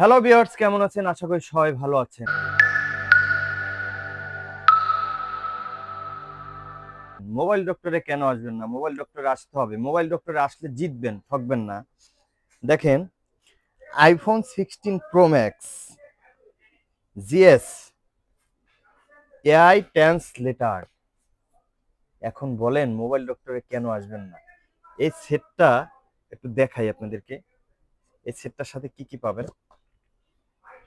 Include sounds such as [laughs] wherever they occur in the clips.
Hello বিয়ার্স কেমন আছেন? আশা করি সবাই ভালো আছেন। মোবাইল ডক্টরে কেন আসবেন না? মোবাইল ডক্টরে আসতে হবে। মোবাইল ডক্টরে আসলে জিতবেন, ঠকবেন না। দেখেন iPhone sixteen pro max GS AI translator এখন বলেন মোবাইল ডক্টরে কেন আসবেন না? এই সেটটা একটু দেখাই আপনাদেরকে। এই সেটটার সাথে কি কি পাবেন?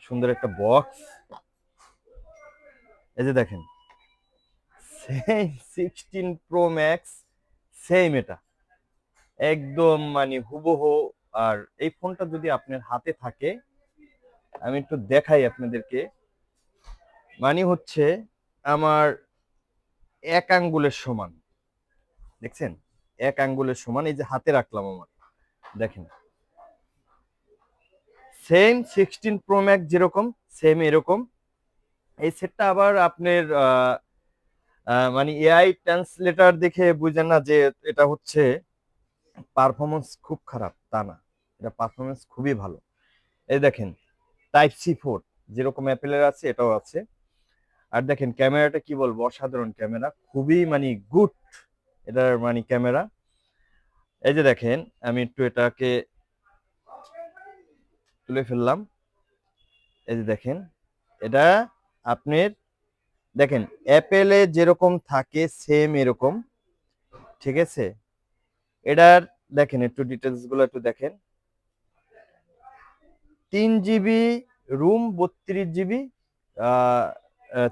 সুন্দর একটা বক্স এই যে দেখেন same sixteen pro max same এটা। একদম মানে হুবহু, আর এই ফোনটা যদি আপনার হাতে থাকে, আমি একটু দেখাই আপনাদেরকে। মানে হচ্ছে আমার এক আঙ্গুলের সমান। দেখছেন? এক আঙ্গুলের সমান, এই যে হাতে রাখলাম আমার। দেখেন সেম সিক্সটিন প্রো ম্যাক্স যেরকম সেম এরকম। এই সেটটা আবার আপনার মানে এআই ট্রান্সলেটার দেখে বুঝেন না যে এটা হচ্ছে পারফরমেন্স খুব খারাপ, তা না। এটা পারফরমেন্স খুবই ভালো। এই দেখেন টাইপ সি ফোর যেরকম অ্যাপেলের আছে, এটাও আছে। আর দেখেন, ক্যামেরাটা কি বলব? অসাধারণ ক্যামেরা, খুবই মানে গুড এটার মানে ক্যামেরা। এই যে দেখেন, আমি একটু এটাকে তুলে ফেললাম। এই যে দেখেন, এটা আপনার, দেখেন, অ্যাপেলে যেরকম থাকে, সেম এরকম, ঠিক আছে? এটার, দেখেন, একটু ডিটেলসগুলো একটু দেখেন। তিন জিবি রুম, বত্রিশ জিবি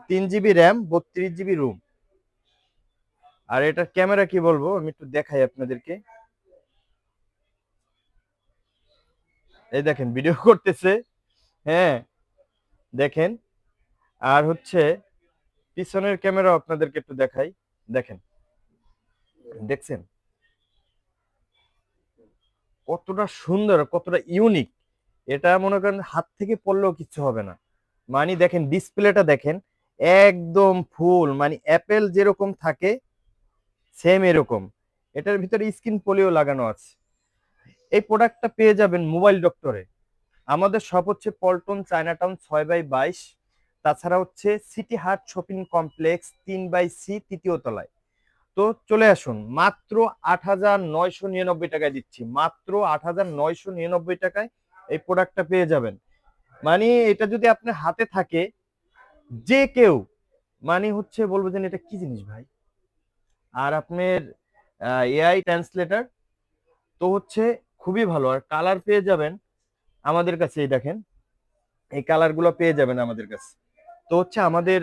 তিন জিবি র্যাম, বত্রিশ জিবি রুম। আর এটার ক্যামেরা কি বলব? আমি একটু দেখাই আপনাদেরকে। এই দেখেন ভিডিও [laughs] করতেছে। হ্যাঁ দেখেন। আর হচ্ছে, পিছনের ক্যামেরা আপনাদেরকে একটু দেখাই। দেখেন। দেখছেন? কতটা সুন্দর, কতটা ইউনিক এটা মনে করেন, হাত থেকে পড়লেও কিচ্ছু হবে না। মানে দেখেন ডিসপ্লেটা দেখেন, একদম ফুল মানে অ্যাপেল যেরকম থাকে সেম এরকম। এটার ভিতরে স্ক্রিন পোলিও লাগানো আছে। এই প্রোডাক্টটা পেয়ে যাবেন মোবাইল ডক্টরে আমাদের শপ হচ্ছে পল্টন চায়নাটাউন ছয় বাই বাইশ। তাছাড়া হচ্ছে সিটি হার্ট শপিং কমপ্লেক্স তিন বাই সি তৃতীয় তলায়। তো চলে আসুন, মাত্র আট হাজার নয়শো নিরানব্বই টাকায় দিচ্ছি। মাত্র আট হাজার নয়শো নিরানব্বই টাকায় এই প্রোডাক্টটা পেয়ে যাবেন। মানে এটা যদি আপনার হাতে থাকে, যে কেউ মানে হচ্ছে বলব যে এটা কি জিনিস ভাই? আর আপনার এআই ট্রান্সলেটার তো হচ্ছে খুবই ভালো। আর কালার পেয়ে যাবেন আমাদের কাছে এই দেখেন। এই কালারগুলো পেয়ে যাবেন আমাদের কাছে। তো হচ্ছে আমাদের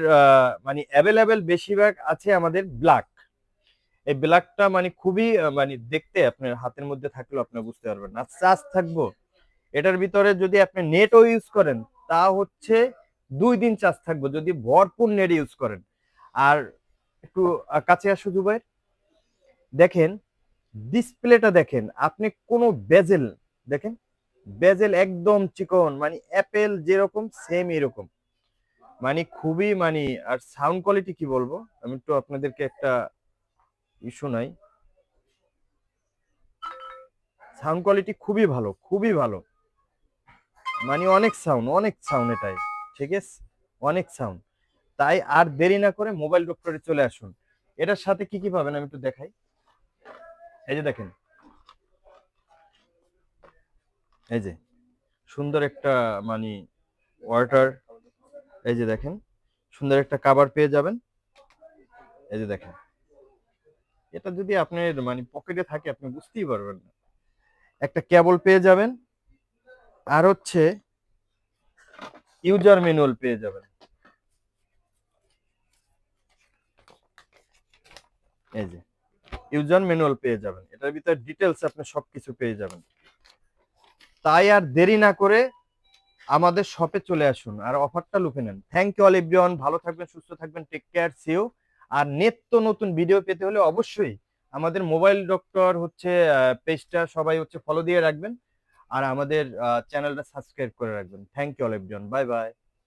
মানে অ্যাভেলেবেল বেশিরভাগ আছে আমাদের ব্ল্যাক এই ব্ল্যাকটা মানে খুবই মানে দেখতে আপনার হাতের মধ্যে থাকলেও আপনি বুঝতে পারবেন। না চার্জ থাকব। এটার ভিতরে যদি আপনি নেটও ইউজ করেন, তা হচ্ছে দুই দিন চার্জ থাকব, যদি ভরপুর নেট ইউজ করেন। আর একটু কাছে আসো জুবাইর। দেখেন ডিসপ্লেটা দেখেন, আপনি কোনো বেজেল, দেখেন, বেজেল একদম চিকন মানে অ্যাপেল যেরকম সেম এরকম। মানে খুবই মানে আর সাউন্ড কোয়ালিটি কি বলব? আমি একটু আপনাদেরকে একটা ইস্যু নাই সাউন্ড কোয়ালিটি খুবই ভালো খুবই ভালো। মানে অনেক সাউন্ড অনেক সাউন্ড এটাই, ঠিক আছে? অনেক সাউন্ড তাই আর দেরি না করে মোবাইল ডক্টরে চলে আসুন। এটার সাথে কি কি পাবেন আমি একটু দেখাই। এই যে দেখেন। এই যে, সুন্দর একটা মানে ওয়াটার এই যে দেখেন, সুন্দর একটা কাভার পেয়ে যাবেন। এই যে দেখেন, এটা যদি আপনার মানে পকেটে থাকে, আপনি বুঝতেই পারবেন না। একটা কেবল পেয়ে যাবেন, আর হচ্ছে ইউজার ম্যানুয়াল পেয়ে যাবেন। এই যে ইউজার ম্যানুয়াল পেয়ে যাবেন। এটার ভিতরে ডিটেলস আপনি সবকিছু পেয়ে যাবেন। তাই আর দেরি না করে আমাদের শপে চলে আসুন আর অফারটা লুফে নেন। থ্যাংক ইউ অল এভরিওয়ান ভালো থাকবেন, সুস্থ থাকবেন টেক কেয়ার সিও আর নিত্য নতুন ভিডিও পেতে হলে অবশ্যই আমাদের মোবাইল ডক্টর হচ্ছে পেজটা সবাই হচ্ছে ফলো দিয়ে রাখবেন। আর আমাদের চ্যানেলটা সাবস্ক্রাইব করে রাখবেন। Thank you all everyone bye bye